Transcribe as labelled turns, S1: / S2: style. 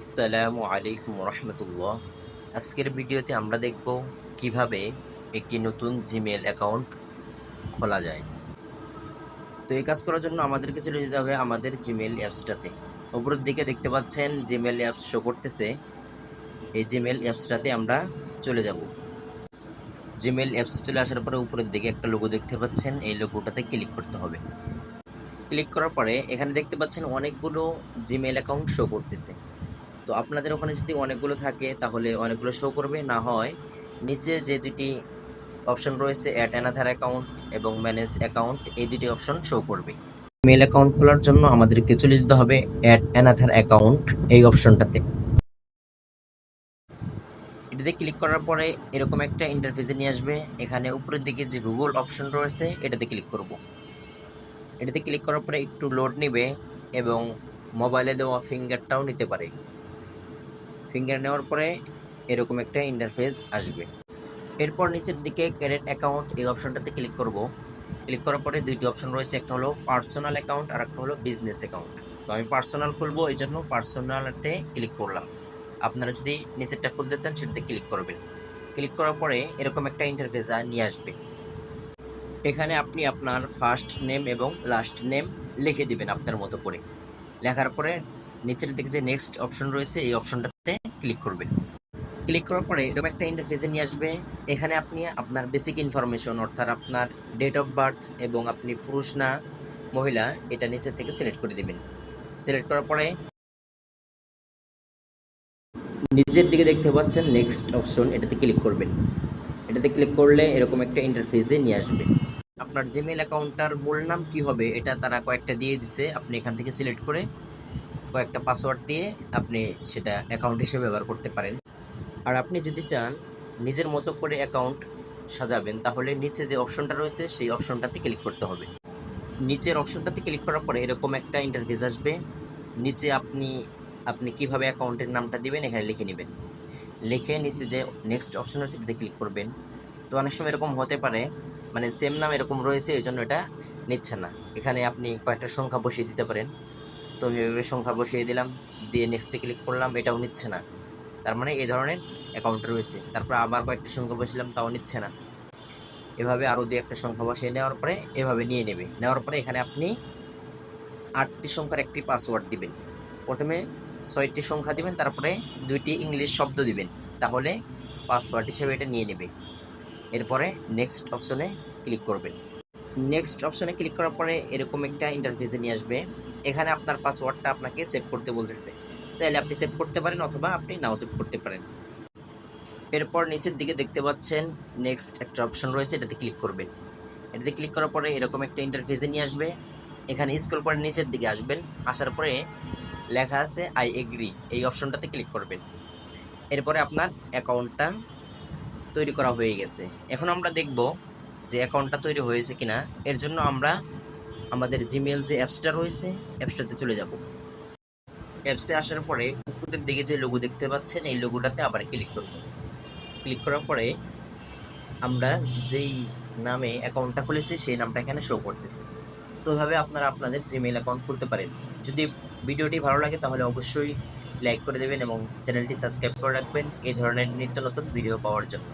S1: আসসালামু আলাইকুম রহমতুল্লাহ আজকের ভিডিওতে আমরা দেখব কীভাবে একটি নতুন জিমেল অ্যাকাউন্ট খোলা যায়। তো এই কাজ করার জন্য আমাদেরকে চলে যেতে হবে আমাদের জিমেল অ্যাপসটাতে। উপরের দিকে দেখতে পাচ্ছেন জিমেল অ্যাপস শো করতেছে। এই জিমেল অ্যাপসটাতে আমরা চলে যাব। জিমেল অ্যাপস চলে আসার পরে উপরের দিকে একটা লোগো দেখতে পাচ্ছেন। এই লোগোটাতে ক্লিক করতে হবে। ক্লিক করার পরে এখানে দেখতে পাচ্ছেন অনেকগুলো জিমেল অ্যাকাউন্ট শো করতেছে। তো আপনাদের ওখানে যদি অনেকগুলো থাকে, তাহলে অনেকগুলো শো করবে। না হয় নিচে যে দুটি অপশন রয়েছে অ্যাড অ্যানাথার অ্যাকাউন্ট এবং ম্যানেজ অ্যাকাউন্ট এই দুটি অপশন শো করবে। মেল অ্যাকাউন্ট খোলার জন্য আমাদেরকে চলে যেতে হবে অ্যাড অ্যানাথার অ্যাকাউন্ট এই অপশনটাতে এটাতে ক্লিক করার পরে এরকম একটা ইন্টারফেসে নিয়ে আসবে। এখানে উপরের দিকে যে গুগল অপশন রয়েছে, এটাতে ক্লিক করব। এটাতে ক্লিক করার পরে একটু লোড নেবে এবং মোবাইলে দেওয়া ফিঙ্গারটাও নিতে পারে। ফিঙ্গার নেওয়ার পরে এরকম একটা ইন্টারফেস আসবে। এরপর নিচের দিকে ক্যারেট অ্যাকাউন্ট এই অপশনটাতে ক্লিক করব। ক্লিক করার পরে দুইটি অপশন রয়েছে, একটা হলো পার্সোনাল অ্যাকাউন্ট আর একটা হলো বিজনেস অ্যাকাউন্ট তো আমি পার্সোনাল খুলবো এই জন্য পার্সোনালতে ক্লিক করলাম। আপনারা যদি নিচেরটা খুলতে চান, সেটাতে ক্লিক করবেন। ক্লিক করার পরে এরকম একটা ইন্টারফেস নিয়ে আসবে। এখানে আপনি আপনার ফার্স্ট নেম এবং লাস্ট নেম লিখে দিবেন আপনার মতো করে। লেখার পরে নিচের দিকে যে নেক্সট অপশন রয়েছে, এই অপশনটাতে ক্লিক করবেন। ক্লিক করার পরে এরকম একটা ইন্টারফেসে নিয়ে আসবে। এখানে আপনি আপনার বেসিক ইনফরমেশন অর্থাৎ আপনার ডেট অফ বার্থ এবং আপনি পুরুষ না, মহিলা, এটা নিচে থেকে সিলেক্ট করে দিবেন। সিলেক্ট করার পরে নিচের দিকে দেখতে পাচ্ছেন নেক্সট অপশন এটাতে ক্লিক করবেন। এটাতে ক্লিক করলে এরকম একটা ইন্টারফেসে নিয়ে আসবে। আপনার জিমেল অ্যাকাউন্টটার মূল নাম কি হবে, এটা তারা কয়েকটা দিয়ে দিছে। আপনি এখান থেকে সিলেক্ট করে কয়েকটা পাসওয়ার্ড দিয়ে আপনি সেটা অ্যাকাউন্ট হিসেবে ব্যবহার করতে পারেন। আর আপনি যদি চান নিজের মতো করে অ্যাকাউন্ট সাজাবেন, তাহলে নিচে যে অপশনটা রয়েছে, সেই অপশনটাতে ক্লিক করতে হবে। নিচের অপশনটাতে ক্লিক করার পরে এরকম একটা ইন্টারফেস আসবে। নিচে আপনি আপনি কীভাবে অ্যাকাউন্টের নামটা দিবেন, এখানে লিখে নেবেন। লিখে নিচে যে নেক্সট অপশন আছে সেটাতে ক্লিক করবেন। তো অনেক সময় এরকম হতে পারে মানে সেম নাম এরকম রয়েছে, এই জন্য এটা নিচ্ছে না। এখানে আপনি কয়েকটা সংখ্যা বসিয়ে দিতে পারেন। তো আমি এভাবে সংখ্যা বসিয়ে দিলাম, দিয়ে নেক্সটে ক্লিক করলাম, এটাও নিচ্ছে না। তার মানে এই ধরনের অ্যাকাউন্ট রয়েছে। তারপর আবার কয়েকটা সংখ্যা বসিলাম, তাও নিচ্ছে না। এভাবে আরও দুই একটা সংখ্যা বসিয়ে নেওয়ার পরে এভাবে নিয়ে নেবে। নেওয়ার পরে এখানে আপনি আটটি সংখ্যার একটি পাসওয়ার্ড দিবেন। প্রথমে ছয়টি সংখ্যা দিবেন, তারপরে দুইটি ইংলিশ শব্দ দিবেন। তাহলে পাসওয়ার্ড হিসেবে এটা নিয়ে নেবে। এরপরে নেক্সট অপশনে ক্লিক করবেন। নেক্সট অপশনে ক্লিক করার পরে এরকম একটা ইন্টারফেসে নিয়ে আসবে। এখানে আপনার পাসওয়ার্ডটা আপনাকে সেভ করতে বলতেছে। চাইলে আপনি সেভ করতে পারেন অথবা আপনি নাও সেভ করতে পারেন। এরপর নিচের দিকে দেখতে পাচ্ছেন নেক্সট একটা অপশন রয়েছে, এটাতে ক্লিক করবেন। এটাতে ক্লিক করার পরে এরকম একটা ইন্টারফেসে নিয়ে আসবে। এখানে স্ক্রল করে নিচের দিকে আসবেন, আসার পরে লেখা আছে আই এগ্রি এই অপশনটাতে ক্লিক করবেন। এরপরে আপনার অ্যাকাউন্টটা তৈরি করা হয়ে গেছে। এখন আমরা দেখব যে অ্যাকাউন্টটা তৈরি হয়েছে কিনা। এর জন্য আমরা আমাদের জিমেল যে অ্যাপসটা রয়েছে অ্যাপসটাতে চলে যাব। অ্যাপসে আসার পরে উপরের দিকে যে লোগো দেখতে পাচ্ছেন, এই লোগোটাতে আবার ক্লিক করব। ক্লিক করার পরে আমরা যেই নামে অ্যাকাউন্টটা খুলেছি, সেই নামটা এখানে শো করতেছে। তো এভাবে আপনারা আপনাদের জিমেল অ্যাকাউন্ট খুলতে পারেন। যদি ভিডিওটি ভালো লাগে, তাহলে অবশ্যই লাইক করে দেবেন এবং চ্যানেলটি সাবস্ক্রাইব করে রাখবেন। এই ধরনের নিত্য নতুন ভিডিও পাওয়ার জন্য।